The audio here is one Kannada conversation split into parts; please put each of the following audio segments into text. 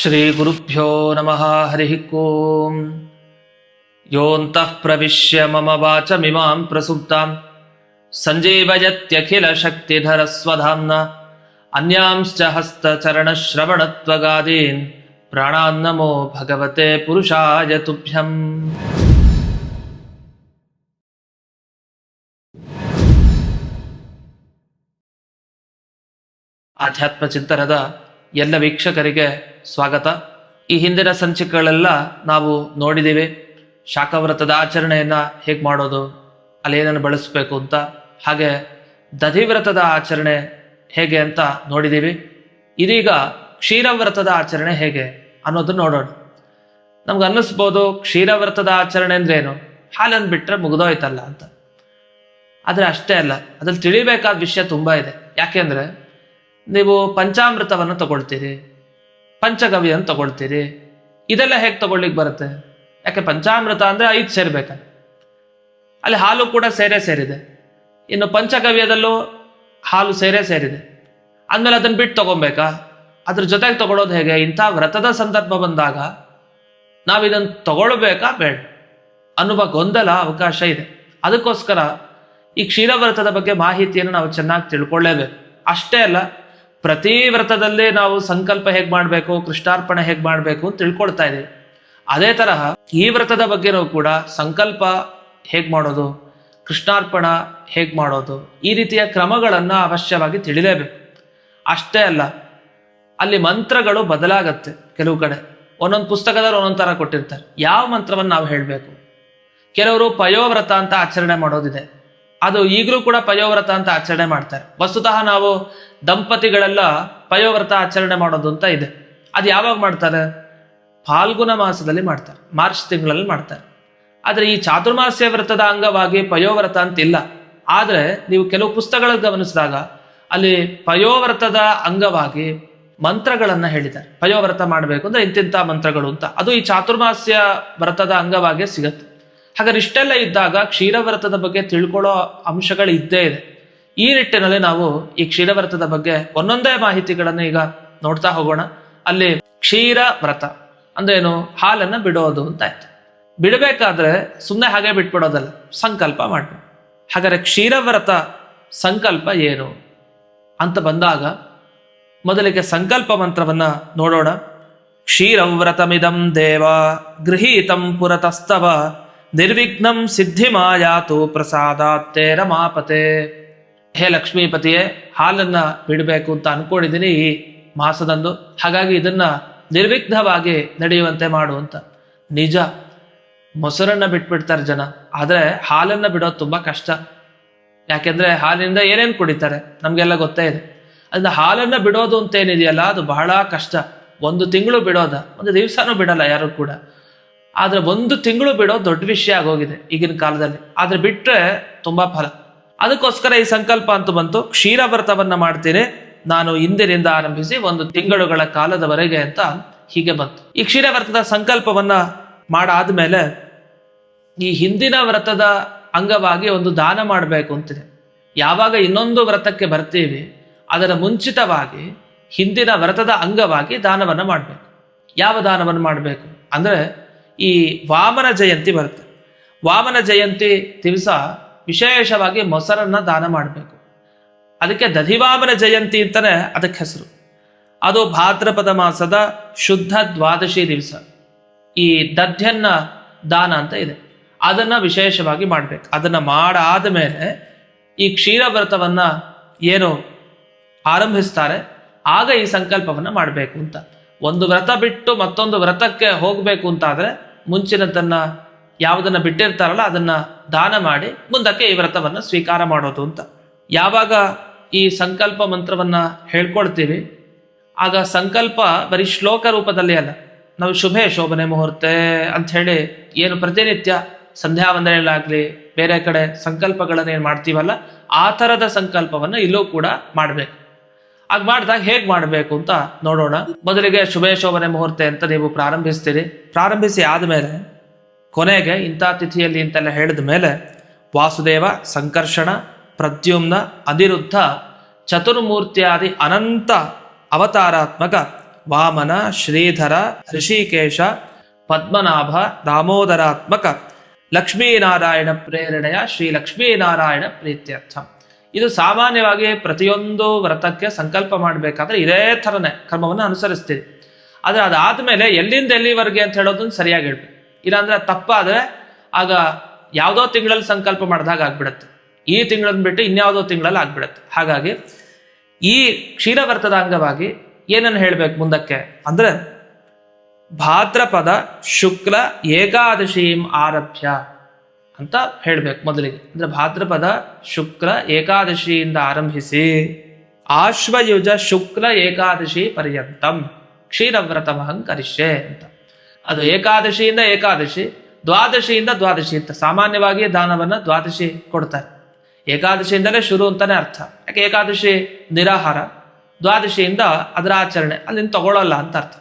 श्रीगुरुभ्यो नमः हरिः ओम् योऽन्तः प्रविश्य मम वाचमिमां प्रसुप्तां सञ्जीवयत्यखिलशक्तिधरस्वधाम्ना अन्यांश्च हस्तचरणश्रवणत्वगादीन् प्राणान्नमो भगवते पुरुषाय तुभ्यम् ಆಧ್ಯಾತ್ಮ ಚಿಂತನದ ಎಲ್ಲ ವೀಕ್ಷಕರಿಗೆ ಸ್ವಾಗತ. ಈ ಹಿಂದಿನ ಸಂಚಿಕೆಗಳೆಲ್ಲ ನಾವು ನೋಡಿದ್ದೀವಿ. ಶಾಖವ್ರತದ ಆಚರಣೆಯನ್ನು ಹೇಗೆ ಮಾಡೋದು, ಅಲ್ಲಿ ಏನನ್ನು ಬಳಸಬೇಕು ಅಂತ, ಹಾಗೆ ದಧಿವ್ರತದ ಆಚರಣೆ ಹೇಗೆ ಅಂತ ನೋಡಿದ್ದೀವಿ. ಇದೀಗ ಕ್ಷೀರವ್ರತದ ಆಚರಣೆ ಹೇಗೆ ಅನ್ನೋದನ್ನ ನೋಡೋಣ. ನಮ್ಗೆ ಅನ್ನಿಸ್ಬೋದು ಕ್ಷೀರವ್ರತದ ಆಚರಣೆ ಏನು? ಹಾಲನ್ನು ಬಿಟ್ಟರೆ ಮುಗಿದೋಯ್ತಲ್ಲ ಅಂತ. ಆದರೆ ಅಷ್ಟೇ ಅಲ್ಲ, ಅದ್ರಲ್ಲಿ ತಿಳಿಬೇಕಾದ ವಿಷಯ ತುಂಬ ಇದೆ. ಯಾಕೆಂದ್ರೆ ನೀವು ಪಂಚಾಮೃತವನ್ನು ತಗೊಳ್ತೀರಿ ಪಂಚಗವ್ಯವನ್ನು ತಗೊಳ್ತೀರಿ. ಇದೆಲ್ಲ ಹೇಗೆ ತಗೊಳ್ಳಿಕ್ ಬರುತ್ತೆ? ಯಾಕೆ ಪಂಚಾಮೃತ ಅಂದರೆ ಐದು ಸೇರ್ಬೇಕ? ಅಲ್ಲಿ ಹಾಲು ಕೂಡ ಸೇರೇ ಸೇರಿದೆ. ಇನ್ನು ಪಂಚಗವ್ಯದಲ್ಲೂ ಹಾಲು ಸೇರೇ ಸೇರಿದೆ. ಅಂದಮೇಲೆ ಅದನ್ನು ಬಿಟ್ಟು ತಗೊಬೇಕಾ ಅದ್ರ ಜೊತೆಗೆ ತಗೊಳ್ಳೋದು ಹೇಗೆ? ಇಂಥ ವ್ರತದ ಸಂದರ್ಭ ಬಂದಾಗ ನಾವು ಇದನ್ನು ತಗೊಳ್ಬೇಕಾ? ಬೇಡ. ಅನ್ನುವ ಗೊಂದಲ, ಅವಕಾಶ ಇದೆ. ಅದಕ್ಕೋಸ್ಕರ ಈ ಕ್ಷೀರವ್ರತದ ಬಗ್ಗೆ ಮಾಹಿತಿಯನ್ನು ನಾವು ಚೆನ್ನಾಗಿ ತಿಳ್ಕೊಳ್ಳೇಬೇಕು. ಅಷ್ಟೇ ಅಲ್ಲ ಪ್ರತಿ ವ್ರತದಲ್ಲೇ ನಾವು ಸಂಕಲ್ಪ ಹೇಗೆ ಮಾಡಬೇಕು, ಕೃಷ್ಣಾರ್ಪಣೆ ಹೇಗೆ ಮಾಡಬೇಕು ಅಂತ ತಿಳ್ಕೊಳ್ತಾ ಇದ್ದೀವಿ. ಅದೇ ತರಹ ಈ ವ್ರತದ ಬಗ್ಗೆನೂ ಕೂಡ ಸಂಕಲ್ಪ ಹೇಗೆ ಮಾಡೋದು, ಕೃಷ್ಣಾರ್ಪಣ ಹೇಗೆ ಮಾಡೋದು, ಈ ರೀತಿಯ ಕ್ರಮಗಳನ್ನು ಅವಶ್ಯವಾಗಿ ತಿಳಿಲೇಬೇಕು. ಅಷ್ಟೇ ಅಲ್ಲ, ಅಲ್ಲಿ ಮಂತ್ರಗಳು ಬದಲಾಗತ್ತೆ ಕೆಲವು ಕಡೆ. ಒಂದೊಂದು ಪುಸ್ತಕದಲ್ಲಿ ಒಂದೊಂದು ಥರ ಕೊಟ್ಟಿರ್ತಾರೆ. ಯಾವ ಮಂತ್ರವನ್ನು ನಾವು ಹೇಳಬೇಕು? ಕೆಲವರು ಪಯೋವ್ರತ ಅಂತ ಆಚರಣೆ ಮಾಡೋದಿದೆ. ಅದು ಈಗಲೂ ಕೂಡ ಪಯೋವ್ರತ ಅಂತ ಆಚರಣೆ ಮಾಡ್ತಾರೆ. ವಸ್ತುತಃ ನಾವು ದಂಪತಿಗಳೆಲ್ಲ ಪಯೋವ್ರತ ಆಚರಣೆ ಮಾಡೋದು ಅಂತ ಇದೆ. ಅದು ಯಾವಾಗ ಮಾಡ್ತಾರೆ? ಫಾಲ್ಗುಣ ಮಾಸದಲ್ಲಿ ಮಾಡ್ತಾರೆ. ಮಾರ್ಚ್ ತಿಂಗಳಲ್ಲಿ ಮಾಡ್ತಾರೆ. ಆದರೆ ಈ ಚಾತುರ್ಮಾಸ್ಯ ವ್ರತದ ಅಂಗವಾಗಿ ಪಯೋವ್ರತ ಅಂತಿಲ್ಲ. ಆದರೆ ನೀವು ಕೆಲವು ಪುಸ್ತಕಗಳಲ್ಲಿ ಗಮನಿಸಿದಾಗ ಅಲ್ಲಿ ಪಯೋವ್ರತದ ಅಂಗವಾಗಿ ಮಂತ್ರಗಳನ್ನು ಹೇಳಿದ್ದಾರೆ. ಪಯೋವ್ರತ ಮಾಡಬೇಕು ಅಂದ್ರೆ ಇಂತಿಂಥ ಮಂತ್ರಗಳು ಅಂತ. ಅದು ಈ ಚಾತುರ್ಮಾಸ್ಯ ವ್ರತದ ಅಂಗವಾಗಿ ಸಿಗತ್ತೆ. ಹಾಗಾದ್ರೆ ಇಷ್ಟೆಲ್ಲ ಇದ್ದಾಗ ಕ್ಷೀರವ್ರತದ ಬಗ್ಗೆ ತಿಳ್ಕೊಳ್ಳೋ ಅಂಶಗಳು ಇದ್ದೇ ಇದೆ. ಈ ನಿಟ್ಟಿನಲ್ಲಿ ನಾವು ಈ ಕ್ಷೀರವ್ರತದ ಬಗ್ಗೆ ಒಂದೊಂದೇ ಮಾಹಿತಿಗಳನ್ನು ಈಗ ನೋಡ್ತಾ ಹೋಗೋಣ. ಅಲ್ಲಿ ಕ್ಷೀರ ವ್ರತ ಅಂದ್ರೇನು ಹಾಲನ್ನ ಬಿಡೋದು ಅಂತ ಆಯ್ತು. ಬಿಡಬೇಕಾದ್ರೆ ಸುಮ್ಮನೆ ಹಾಗೆ ಬಿಟ್ಬಿಡೋದಲ್ಲ, ಸಂಕಲ್ಪ ಮಾಡ್ಬೇಕು. ಹಾಗಾದ್ರೆ ಕ್ಷೀರವ್ರತ ಸಂಕಲ್ಪ ಏನು ಅಂತ ಬಂದಾಗ ಮೊದಲಿಗೆ ಸಂಕಲ್ಪ ಮಂತ್ರವನ್ನ ನೋಡೋಣ. ಕ್ಷೀರವ್ರತಮಿದಂ ದೇವ ಗೃಹೀತಂ ಪುರತಸ್ತವ ನಿರ್ವಿಘ್ನಂ ಸಿದ್ಧಿ ಮಾಯಾತು ಪ್ರಸಾದ ರಮಾಪತೆ. ಹೇ ಲಕ್ಷ್ಮೀಪತಿಯೇ, ಹಾಲನ್ನ ಬಿಡಬೇಕು ಅಂತ ಅನ್ಕೊಂಡಿದ್ದೀನಿ ಈ ಮಾಸದಂದು. ಹಾಗಾಗಿ ಇದನ್ನ ನಿರ್ವಿಘ್ನವಾಗಿ ನಡೆಯುವಂತೆ ಮಾಡು ಅಂತ. ನಿಜ, ಮೊಸರನ್ನ ಬಿಟ್ಬಿಡ್ತಾರೆ ಜನ. ಆದರೆ ಹಾಲನ್ನ ಬಿಡೋದು ತುಂಬಾ ಕಷ್ಟ. ಯಾಕೆಂದ್ರೆ ಹಾಲಿನಿಂದ ಏನೇನು ಕುಡಿತಾರೆ? ನಮಗೆಲ್ಲ ಗೊತ್ತೇ ಇದೆ. ಅದನ್ನ ಹಾಲನ್ನ ಬಿಡೋದು ಅಂತ ಏನಿದೆಯಲ್ಲ, ಅದು ಬಹಳ ಕಷ್ಟ. ಒಂದು ತಿಂಗಳು ಬಿಡೋದ, ಒಂದು ದಿವಸನೂ ಬಿಡಲ್ಲ ಯಾರು ಕೂಡ. ಆದ್ರೆ ಒಂದು ತಿಂಗಳು ಬಿಡೋ ದೊಡ್ಡ ವಿಷಯ ಆಗೋಗಿದೆ ಈಗಿನ ಕಾಲದಲ್ಲಿ. ಆದ್ರೆ ಬಿಟ್ರೆ ತುಂಬಾ ಫಲ. ಅದಕ್ಕೋಸ್ಕರ ಈ ಸಂಕಲ್ಪ ಅಂತ ಬಂತು. ಕ್ಷೀರ ವ್ರತವನ್ನು ಮಾಡ್ತೀನಿ. ನಾನು ಇಂದಿನಿಂದ ಆರಂಭಿಸಿ ಒಂದು ತಿಂಗಳುಗಳ ಕಾಲದವರೆಗೆ ಅಂತ ಹೀಗೆ ಬಂತು. ಈ ಕ್ಷೀರ ಕ್ಷೀರವ್ರತದ ಸಂಕಲ್ಪವನ್ನ ಮಾಡಾದ್ಮೇಲೆ ಈ ಹಿಂದಿನ ವ್ರತದ ಅಂಗವಾಗಿ ಒಂದು ದಾನ ಮಾಡಬೇಕು ಅಂತಿದೆ. ಯಾವಾಗ ಇನ್ನೊಂದು ವ್ರತಕ್ಕೆ ಬರ್ತೀವಿ, ಅದರ ಮುಂಚಿತವಾಗಿ ಹಿಂದಿನ ವ್ರತದ ಅಂಗವಾಗಿ ದಾನವನ್ನು ಮಾಡಬೇಕು. ಯಾವ ದಾನವನ್ನು ಮಾಡಬೇಕು? ಅಂದರೆ ಈ ವಾಮನ ಜಯಂತಿ ಬರುತ್ತೆ. ವಾಮನ ಜಯಂತಿ ದಿವಸ ವಿಶೇಷವಾಗಿ ಮೊಸರನ್ನ ದಾನ ಮಾಡಬೇಕು. ಅದಕ್ಕೆ ದಧಿವಾಮನ ಜಯಂತಿ ಅಂತಲೇ ಅದಕ್ಕೆ ಹೆಸರು. ಅದು ಭಾದ್ರಪದ ಮಾಸದ ಶುದ್ಧ ದ್ವಾದಶಿ ದಿವಸ. ಈ ದಧ್ಯನ್ನ ದಾನ ಅಂತ ಇದೆ. ಅದನ್ನ ವಿಶೇಷವಾಗಿ ಮಾಡ್ಬೇಕು. ಅದನ್ನ ಮಾಡಾದ ಮೇಲೆ ಈ ಕ್ಷೀರ ವ್ರತವನ್ನು ಏನು ಆರಂಭಿಸ್ತಾರೆ. ಆಗ ಈ ಸಂಕಲ್ಪವನ್ನ ಮಾಡಬೇಕು ಅಂತ. ಒಂದು ವ್ರತ ಬಿಟ್ಟು ಮತ್ತೊಂದು ವ್ರತಕ್ಕೆ ಹೋಗಬೇಕು ಅಂತಾದ್ರೆ ಮುಂಚಿನದನ್ನ ಯಾವುದನ್ನ ಬಿಟ್ಟಿರ್ತಾರಲ್ಲ, ಅದನ್ನ ದಾನ ಮಾಡಿ ಮುಂದಕ್ಕೆ ಈ ವ್ರತವನ್ನ ಸ್ವೀಕಾರ ಮಾಡೋದು ಅಂತ. ಯಾವಾಗ ಈ ಸಂಕಲ್ಪ ಮಂತ್ರವನ್ನ ಹೇಳ್ಕೊಳ್ತೀವಿ, ಆಗ ಸಂಕಲ್ಪ ಬರೀ ಶ್ಲೋಕ ರೂಪದಲ್ಲಿ ಅಲ್ಲ, ನಾವು ಶುಭೆ ಶೋಭನೆ ಮುಹೂರ್ತೆ ಹೇಳಿ ಏನು ಪ್ರತಿನಿತ್ಯ ಸಂಧ್ಯಾ ವಂದನೆಗಳಾಗ್ಲಿ, ಬೇರೆ ಕಡೆ ಸಂಕಲ್ಪಗಳನ್ನ ಏನು ಮಾಡ್ತೀವಲ್ಲ, ಆ ಥರದ ಸಂಕಲ್ಪವನ್ನು ಇಲ್ಲೂ ಕೂಡ ಮಾಡಬೇಕು. ಆಗ ಮಾಡಿದಾಗ ಹೇಗೆ ಮಾಡಬೇಕು ಅಂತ ನೋಡೋಣ. ಮೊದಲಿಗೆ ಶುಭೇ ಶೋಭನೆ ಮುಹೂರ್ತ ಅಂತ ನೀವು ಪ್ರಾರಂಭಿಸ್ತೀರಿ. ಪ್ರಾರಂಭಿಸಿ ಆದಮೇಲೆ ಕೊನೆಗೆ ಇಂಥ ತಿಥಿಯಲ್ಲಿ ಅಂತೆಲ್ಲ ಹೇಳಿದ ಮೇಲೆ ವಾಸುದೇವ, ಸಂಕರ್ಷಣ, ಪ್ರದ್ಯುಮ್ನ, ಅನಿರುದ್ಧ, ಚತುರ್ಮೂರ್ತಿಯಾದಿ ಅನಂತ ಅವತಾರಾತ್ಮಕ ವಾಮನ, ಶ್ರೀಧರ, ಋಷಿಕೇಶ, ಪದ್ಮನಾಭ, ದಾಮೋದರಾತ್ಮಕ ಲಕ್ಷ್ಮೀನಾರಾಯಣ ಪ್ರೇರಣೆಯ ಶ್ರೀ ಲಕ್ಷ್ಮೀನಾರಾಯಣ ಪ್ರೀತ್ಯರ್ಥ. ಇದು ಸಾಮಾನ್ಯವಾಗಿ ಪ್ರತಿಯೊಂದು ವ್ರತಕ್ಕೆ ಸಂಕಲ್ಪ ಮಾಡಬೇಕಾದ್ರೆ ಇದೇ ಥರನೇ ಕ್ರಮವನ್ನು ಅನುಸರಿಸ್ತೀವಿ ಆದರೆ ಅದಾದ ಮೇಲೆ ಎಲ್ಲಿಂದ ಎಲ್ಲಿವರೆಗೆ ಅಂತ ಹೇಳೋದನ್ನು ಸರಿಯಾಗಿ ಹೇಳ್ಬೇಕು. ಇಲ್ಲಾಂದ್ರೆ ತಪ್ಪಾದರೆ ಆಗ ಯಾವುದೋ ತಿಂಗಳಲ್ಲಿ ಸಂಕಲ್ಪ ಮಾಡಿದಾಗ ಆಗ್ಬಿಡುತ್ತೆ. ಈ ತಿಂಗಳನ್ನ ಬಿಟ್ಟು ಇನ್ಯಾವುದೋ ತಿಂಗಳಲ್ಲಿ ಆಗ್ಬಿಡುತ್ತೆ. ಹಾಗಾಗಿ ಈ ಕ್ಷೀರವ್ರತದ ಅಂಗವಾಗಿ ಏನನ್ನು ಹೇಳ್ಬೇಕು ಮುಂದಕ್ಕೆ? ಅಂದ್ರೆ ಭಾದ್ರಪದ ಶುಕ್ಲ ಏಕಾದಶೀಂ ಆರಭ್ಯ. ಅಂತ ಹೇಳ್ಬೇಕು ಮೊದಲಿಗೆ. ಅಂದ್ರೆ ಭಾದ್ರಪದ ಶುಕ್ಲ ಏಕಾದಶಿಯಿಂದ ಆರಂಭಿಸಿ ಆಶ್ವಯುಜ ಶುಕ್ಲ ಏಕಾದಶಿ ಪರ್ಯಂತಂ ಕ್ಷೀರವ್ರತ ಮಹಂಕರಿಷ್ಯೆ ಅಂತ. ಅದು ಏಕಾದಶಿಯಿಂದ ಏಕಾದಶಿ, ದ್ವಾದಶಿಯಿಂದ ದ್ವಾದಶಿ ಅಂತ ಸಾಮಾನ್ಯವಾಗಿ ದಾನವನ್ನು ದ್ವಾದಶಿ ಕೊಡ್ತಾರೆ. ಏಕಾದಶಿಯಿಂದಲೇ ಶುರು ಅಂತಾನೆ ಅರ್ಥ. ಯಾಕೆ ಏಕಾದಶಿ ನಿರಾಹಾರ, ದ್ವಾದಶಿಯಿಂದ ಅದರ ಆಚರಣೆ, ಅಲ್ಲಿಂದ ತಗೊಳ್ಳಲ್ಲ ಅಂತ ಅರ್ಥ.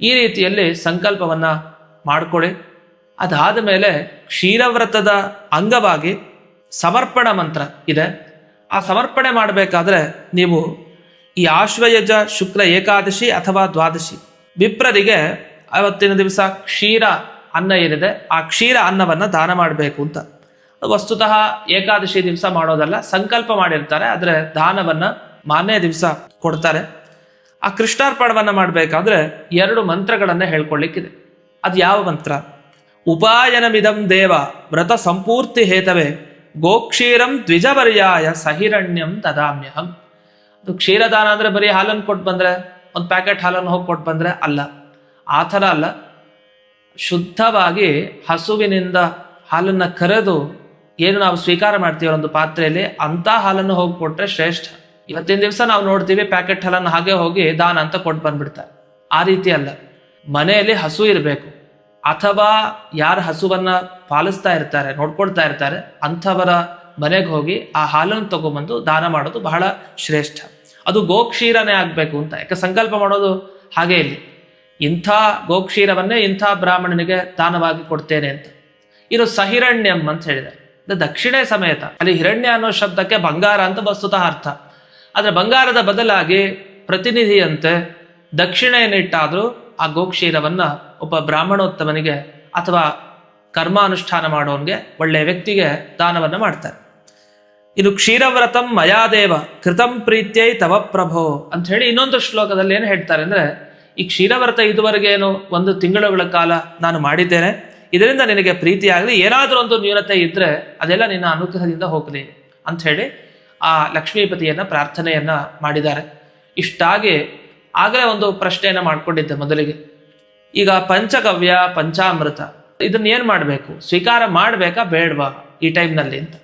ಈ ರೀತಿಯಲ್ಲಿ ಸಂಕಲ್ಪವನ್ನ ಮಾಡಿಕೊಳ್ಳಿ ಅದಾದ ಮೇಲೆ ಕ್ಷೀರವ್ರತದ ಅಂಗವಾಗಿ ಸಮರ್ಪಣ ಮಂತ್ರ ಇದೆ. ಆ ಸಮರ್ಪಣೆ ಮಾಡಬೇಕಾದ್ರೆ ನೀವು ಈ ಆಶ್ವಯಜ ಶುಕ್ಲ ಏಕಾದಶಿ ಅಥವಾ ದ್ವಾದಶಿ ವಿಪ್ರರಿಗೆ ಅವತ್ತಿನ ದಿವಸ ಕ್ಷೀರ ಅನ್ನ ಏನಿದೆ, ಆ ಕ್ಷೀರ ಅನ್ನವನ್ನು ದಾನ ಮಾಡಬೇಕು ಅಂತ. ವಸ್ತುತಃ ಏಕಾದಶಿ ದಿವಸ ಮಾಡೋದಲ್ಲ, ಸಂಕಲ್ಪ ಮಾಡಿರ್ತಾರೆ, ಆದರೆ ದಾನವನ್ನು ಮಾನ್ಯ ದಿವಸ ಕೊಡ್ತಾರೆ. ಆ ಕೃಷ್ಣಾರ್ಪಣವನ್ನು ಮಾಡಬೇಕಾದ್ರೆ ಎರಡು ಮಂತ್ರಗಳನ್ನು ಹೇಳ್ಕೊಳ್ಳಿಕ್ಕಿದೆ. ಅದು ಯಾವ ಮಂತ್ರ? ಉಪಾಯನಮಿದಂ ದೇವ, ವ್ರತ ಸಂಪೂರ್ತಿ ಹೇತವೇ, ಗೋಕ್ಷೀರಂ ದ್ವಿಜಪರ್ಯಾಯ ಸಹಿರಣ್ಯಂ ತದಾಮ್ಯಹಂ. ಅದು ಕ್ಷೀರದಾನ ಅಂದರೆ ಬರೀ ಹಾಲನ್ನು ಕೊಟ್ಟು ಬಂದ್ರೆ, ಒಂದು ಪ್ಯಾಕೆಟ್ ಹಾಲನ್ನು ಹೋಗಿ ಕೊಟ್ಟು ಬಂದ್ರೆ ಅಲ್ಲ. ಆ ಥರ ಅಲ್ಲ. ಶುದ್ಧವಾಗಿ ಹಸುವಿನಿಂದ ಹಾಲನ್ನು ಕರೆದು ಏನು ನಾವು ಸ್ವೀಕಾರ ಮಾಡ್ತೀವಿ ಒಂದು ಪಾತ್ರೆಯಲ್ಲಿ ಅಂತ ಹಾಲನ್ನು ಹೋಗಿ ಕೊಟ್ರೆ ಶ್ರೇಷ್ಠ. ಇವತ್ತಿನ ದಿವಸ ನಾವು ನೋಡ್ತೀವಿ ಪ್ಯಾಕೆಟ್ ಹಾಲನ್ನು ಹಾಗೆ ಹೋಗಿ ದಾನ ಅಂತ ಕೊಟ್ಟು ಬಂದ್ಬಿಡ್ತಾರೆ. ಆ ರೀತಿ ಅಲ್ಲ. ಮನೆಯಲ್ಲಿ ಹಸು ಇರಬೇಕು. ಅಥವಾ ಯಾರ ಹಸುವನ್ನ ಪಾಲಿಸ್ತಾ ಇರ್ತಾರೆ, ನೋಡ್ಕೊಳ್ತಾ ಇರ್ತಾರೆ, ಅಂಥವರ ಮನೆಗೆ ಹೋಗಿ ಆ ಹಾಲನ್ನು ತಗೊಂಬಂದು ದಾನ ಮಾಡೋದು ಬಹಳ ಶ್ರೇಷ್ಠ. ಅದು ಗೋಕ್ಷೀರನೇ ಆಗಬೇಕು ಅಂತ. ಯಾಕೆ ಸಂಕಲ್ಪ ಮಾಡೋದು ಹಾಗೆ ಇಲ್ಲಿ. ಇಂಥ ಗೋಕ್ಷೀರವನ್ನೇ ಇಂಥ ಬ್ರಾಹ್ಮಣನಿಗೆ ದಾನವಾಗಿ ಕೊಡ್ತೇನೆ ಅಂತ. ಇದು ಸಹಿರಣ್ಯಂ ಅಂತ ಹೇಳಿದೆ ದಕ್ಷಿಣೆ ಸಮೇತ. ಅಲ್ಲಿ ಹಿರಣ್ಯ ಅನ್ನೋ ಶಬ್ದಕ್ಕೆ ಬಂಗಾರ ಅಂತ ವಸ್ತುತಃ ಅರ್ಥ. ಆದರೆ ಬಂಗಾರದ ಬದಲಾಗಿ ಪ್ರತಿನಿಧಿಯಂತೆ ದಕ್ಷಿಣೆಯನ್ನಿಟ್ಟಾದರೂ ಆ ಗೋಕ್ಷೀರವನ್ನ ಒಬ್ಬ ಬ್ರಾಹ್ಮಣೋತ್ತಮನಿಗೆ ಅಥವಾ ಕರ್ಮಾನುಷ್ಠಾನ ಮಾಡೋನ್ಗೆ ಒಳ್ಳೆಯ ವ್ಯಕ್ತಿಗೆ ದಾನವನ್ನು ಮಾಡ್ತಾರೆ. ಇದು ಕ್ಷೀರವ್ರತಂ ಮಯಾದೇವ ಕೃತಂ ಪ್ರೀತ್ಯೈ ತವ ಪ್ರಭೋ ಅಂತ ಹೇಳಿ ಇನ್ನೊಂದು ಶ್ಲೋಕದಲ್ಲಿ ಏನು ಹೇಳ್ತಾರೆ ಅಂದರೆ, ಈ ಕ್ಷೀರವ್ರತ ಇದುವರೆಗೇನು ಒಂದು ತಿಂಗಳುಗಳ ಕಾಲ ನಾನು ಮಾಡಿದ್ದೇನೆ. ಇದರಿಂದ ನಿನಗೆ ಪ್ರೀತಿಯಾಗಲಿ. ಏನಾದರೂ ಒಂದು ನ್ಯೂನತೆ ಇದ್ದರೆ ಅದೆಲ್ಲ ನಿನ್ನ ಅನುಗ್ರಹದಿಂದ ಹೋಗಲಿ ಅಂತ ಹೇಳಿ ಆ ಲಕ್ಷ್ಮೀಪತಿಯನ್ನು ಪ್ರಾರ್ಥನೆಯನ್ನು ಮಾಡಿದ್ದಾರೆ. ಇಷ್ಟಾಗಿ ಆಗಲೇ ಒಂದು ಪ್ರಶ್ನೆಯನ್ನು ಮಾಡಿಕೊಂಡಿದ್ದೆ ಮೊದಲಿಗೆ. ಈಗ ಪಂಚಗವ್ಯ, ಪಂಚಾಮೃತ, ಇದನ್ನ ಏನು ಮಾಡಬೇಕು? ಸ್ವೀಕಾರ ಮಾಡಬೇಕಾ, ಬೇಡವಾ ಈ ಟೈಮ್ನಲ್ಲಿ ಅಂತ?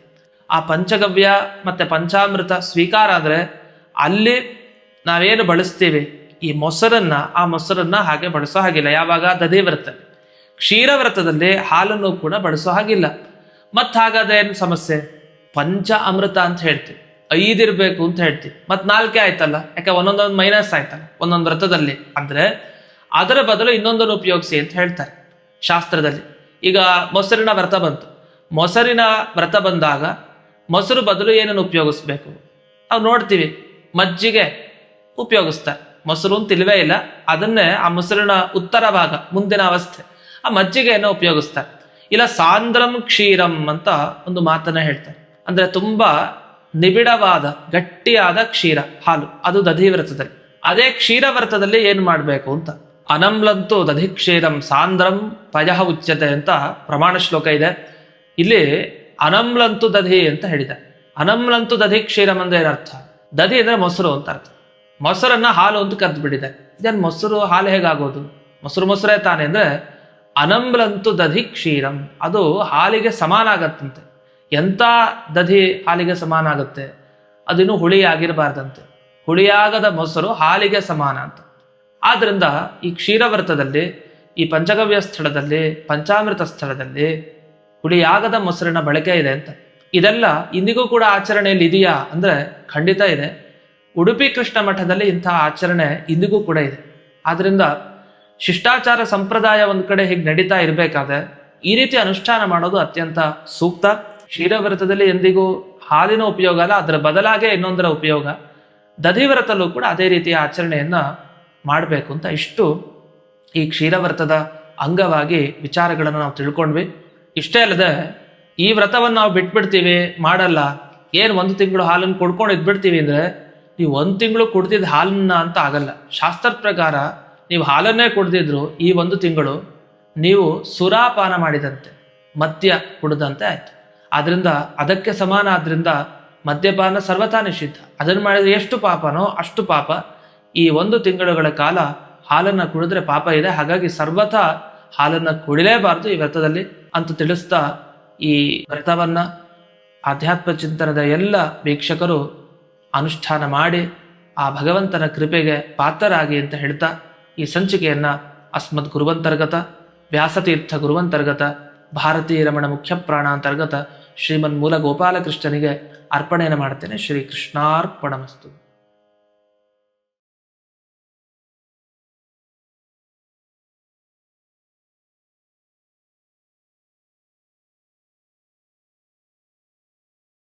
ಆ ಪಂಚಗವ್ಯ ಮತ್ತೆ ಪಂಚಾಮೃತ ಸ್ವೀಕಾರ ಆದರೆ ಅಲ್ಲಿ ನಾವೇನು ಬಳಸ್ತೀವಿ? ಈ ಮೊಸರನ್ನ, ಆ ಮೊಸರನ್ನ ಹಾಗೆ ಬಳಸೋ ಹಾಗಿಲ್ಲ. ಯಾವಾಗ? ದಧಿ ವ್ರತ ಕ್ಷೀರ ವ್ರತದಲ್ಲಿ ಹಾಲನ್ನು ಕೂಡ ಬಳಸೋ ಹಾಗಿಲ್ಲ. ಮತ್ತು ಹಾಗಾದ್ರೆ ಏನು ಸಮಸ್ಯೆ? ಪಂಚ ಅಮೃತ ಅಂತ ಹೇಳ್ತೀವಿ. ಐದಿರಬೇಕು ಅಂತ ಹೇಳ್ತೀವಿ. ಮತ್ತು ನಾಲ್ಕೇ ಆಯ್ತಲ್ಲ? ಯಾಕೆ ಒಂದೊಂದೊಂದು ಮೈನಸ್ ಆಯ್ತಲ್ಲ? ಒಂದೊಂದು ವ್ರತದಲ್ಲಿ. ಅಂದ್ರೆ ಅದರ ಬದಲು ಇನ್ನೊಂದನ್ನು ಉಪಯೋಗಿಸಿ ಅಂತ ಹೇಳ್ತಾರೆ ಶಾಸ್ತ್ರದಲ್ಲಿ. ಈಗ ಮೊಸರಿನ ವ್ರತ ಬಂತು. ಮೊಸರಿನ ವ್ರತ ಬಂದಾಗ ಮೊಸರು ಬದಲು ಏನನ್ನು ಉಪಯೋಗಿಸ್ಬೇಕು? ನಾವು ನೋಡ್ತೀವಿ, ಮಜ್ಜಿಗೆ ಉಪಯೋಗಿಸ್ತಾರೆ. ಮೊಸರು ಅಂತ ಇಲ್ವೇ ಇಲ್ಲ, ಅದನ್ನೇ ಆ ಮೊಸರಿನ ಉತ್ತರ ಭಾಗ, ಮುಂದಿನ ಅವಸ್ಥೆ. ಆ ಮಜ್ಜಿಗೆಯನ್ನು ಉಪಯೋಗಿಸ್ತಾರೆ. ಇಲ್ಲ, ಸಾಂದ್ರಂ ಕ್ಷೀರಂ ಅಂತ ಒಂದು ಮಾತನ್ನ ಹೇಳ್ತಾರೆ. ಅಂದ್ರೆ ತುಂಬಾ ನಿಬಿಡವಾದ, ಗಟ್ಟಿಯಾದ ಕ್ಷೀರ, ಹಾಲು. ಅದು ದಧಿ ವ್ರತದಲ್ಲಿ. ಅದೇ ಕ್ಷೀರ ವ್ರತದಲ್ಲಿ ಏನು ಮಾಡಬೇಕು ಅಂತ? ಅನಮ್ಲಂತೂ ದಧಿ ಕ್ಷೀರಂ ಸಾಂದ್ರಂ ಪಯಃ ಉಚ್ಯತೆ ಅಂತ ಪ್ರಮಾಣ ಶ್ಲೋಕ ಇದೆ. ಇಲ್ಲಿ ಅನಮ್ಲಂತು ದಧಿ ಅಂತ ಹೇಳಿದೆ. ಅನಮ್ಲಂತು ದಧಿ ಕ್ಷೀರಂ ಅಂದ್ರೆ ಏನರ್ಥ? ದಧಿ ಅಂದ್ರೆ ಮೊಸರು ಅಂತ ಅರ್ಥ. ಮೊಸರನ್ನ ಹಾಲು ಅಂತ ಕದ್ದು ಬಿಟ್ಟಿದೆ. ಇದೇನು ಮೊಸರು, ಹಾಲು ಹೇಗಾಗೋದು? ಮೊಸರು ಮೊಸರೇ ತಾನೆ ಅಂದ್ರೆ ಅನಮ್ಲಂತು ದಧಿ ಕ್ಷೀರಂ ಅದು ಹಾಲಿಗೆ ಸಮಾನ ಆಗತ್ತಂತೆ ಎಂಥ ದಧಿ ಹಾಲಿಗೆ ಸಮಾನ ಆಗುತ್ತೆ ಅದಿನ್ನು ಹುಳಿ ಆಗಿರಬಾರ್ದಂತೆ ಹುಳಿಯಾಗದ ಮೊಸರು ಹಾಲಿಗೆ ಸಮಾನ ಅಂತ. ಆದ್ರಿಂದ ಈ ಕ್ಷೀರವ್ರತದಲ್ಲಿ, ಈ ಪಂಚಗವ್ಯ ಸ್ಥಳದಲ್ಲಿ, ಪಂಚಾಮೃತ ಸ್ಥಳದಲ್ಲಿ ಹುಳಿಯಾಗದ ಮೊಸರಿನ ಬಳಕೆ ಇದೆ ಅಂತ. ಇದೆಲ್ಲ ಇಂದಿಗೂ ಕೂಡ ಆಚರಣೆಯಲ್ಲಿ ಇದೆಯಾ ಅಂದರೆ ಖಂಡಿತ ಇದೆ. ಉಡುಪಿ ಕೃಷ್ಣ ಮಠದಲ್ಲಿ ಇಂಥ ಆಚರಣೆ ಇಂದಿಗೂ ಕೂಡ ಇದೆ. ಆದ್ದರಿಂದ ಶಿಷ್ಟಾಚಾರ ಸಂಪ್ರದಾಯ ಒಂದು ಕಡೆ ಹೀಗೆ ನಡೀತಾ ಇರಬೇಕಾದ್ರೆ ಈ ರೀತಿ ಅನುಷ್ಠಾನ ಮಾಡೋದು ಅತ್ಯಂತ ಸೂಕ್ತ. ಕ್ಷೀರವ್ರತದಲ್ಲಿ ಎಂದಿಗೂ ಹಾಲಿನ ಉಪಯೋಗ ಅಲ್ಲ, ಅದರ ಬದಲಾಗೆ ಇನ್ನೊಂದರ ಉಪಯೋಗ. ದಧಿವ್ರತಲ್ಲೂ ಕೂಡ ಅದೇ ರೀತಿಯ ಆಚರಣೆಯನ್ನ ಮಾಡಬೇಕು ಅಂತ ಇಷ್ಟು ಈ ಕ್ಷೀರವ್ರತದ ಅಂಗವಾಗಿ ವಿಚಾರಗಳನ್ನು ನಾವು ತಿಳ್ಕೊಂಡ್ವಿ. ಇಷ್ಟೇ ಅಲ್ಲದೆ, ಈ ವ್ರತವನ್ನು ನಾವು ಬಿಟ್ಬಿಡ್ತೀವಿ, ಮಾಡಲ್ಲ. ಏನು ಒಂದು ತಿಂಗಳು ಹಾಲನ್ನು ಕೊಡ್ಕೊಂಡು ಇದ್ಬಿಡ್ತೀವಿ ಅಂದರೆ, ನೀವು ಒಂದು ತಿಂಗಳು ಕುಡ್ದಿದ್ದ ಹಾಲನ್ನ ಅಂತ ಆಗಲ್ಲ. ಶಾಸ್ತ್ರದ ಪ್ರಕಾರ, ನೀವು ಹಾಲನ್ನೇ ಕುಡ್ದಿದ್ರು ಈ ಒಂದು ತಿಂಗಳು, ನೀವು ಸುರಾಪಾನ ಮಾಡಿದಂತೆ, ಮದ್ಯ ಕುಡ್ದಂತೆ ಆಯ್ತು. ಆದ್ದರಿಂದ ಅದಕ್ಕೆ ಸಮಾನ ಆದ್ದರಿಂದ ಮದ್ಯಪಾನ ಸರ್ವಥಾ ನಿಷಿದ್ಧ. ಅದನ್ನು ಮಾಡಿದ್ರೆ ಎಷ್ಟು ಪಾಪನೋ ಅಷ್ಟು ಪಾಪ. ಈ ಒಂದು ತಿಂಗಳುಗಳ ಕಾಲ ಹಾಲನ್ನು ಕುಡಿದ್ರೆ ಪಾಪ ಇದೆ. ಹಾಗಾಗಿ ಸರ್ವಥ ಹಾಲನ್ನು ಕುಡಿಲೇಬಾರದು ಈ ವ್ರತದಲ್ಲಿ ಅಂತ ತಿಳಿಸ್ತಾ ಈ ವ್ರತವನ್ನು ಆಧ್ಯಾತ್ಮ ಚಿಂತನದ ಎಲ್ಲ ವೀಕ್ಷಕರು ಅನುಷ್ಠಾನ ಮಾಡಿ ಆ ಭಗವಂತನ ಕೃಪೆಗೆ ಪಾತ್ರರಾಗಿ ಅಂತ ಹೇಳ್ತಾ ಈ ಸಂಚಿಕೆಯನ್ನು ಅಸ್ಮದ್ ಗುರುವಂತರ್ಗತ, ವ್ಯಾಸತೀರ್ಥ ಗುರುವಂತರ್ಗತ ಭಾರತೀಯ ರಮಣ ಮುಖ್ಯ ಪ್ರಾಣಾಂತರ್ಗತ ಶ್ರೀಮನ್ ಮೂಲ ಗೋಪಾಲಕೃಷ್ಣನಿಗೆ ಅರ್ಪಣೆಯನ್ನು ಮಾಡ್ತೇನೆ. ಶ್ರೀ ಕೃಷ್ಣಾರ್ಪಣಮಸ್ತು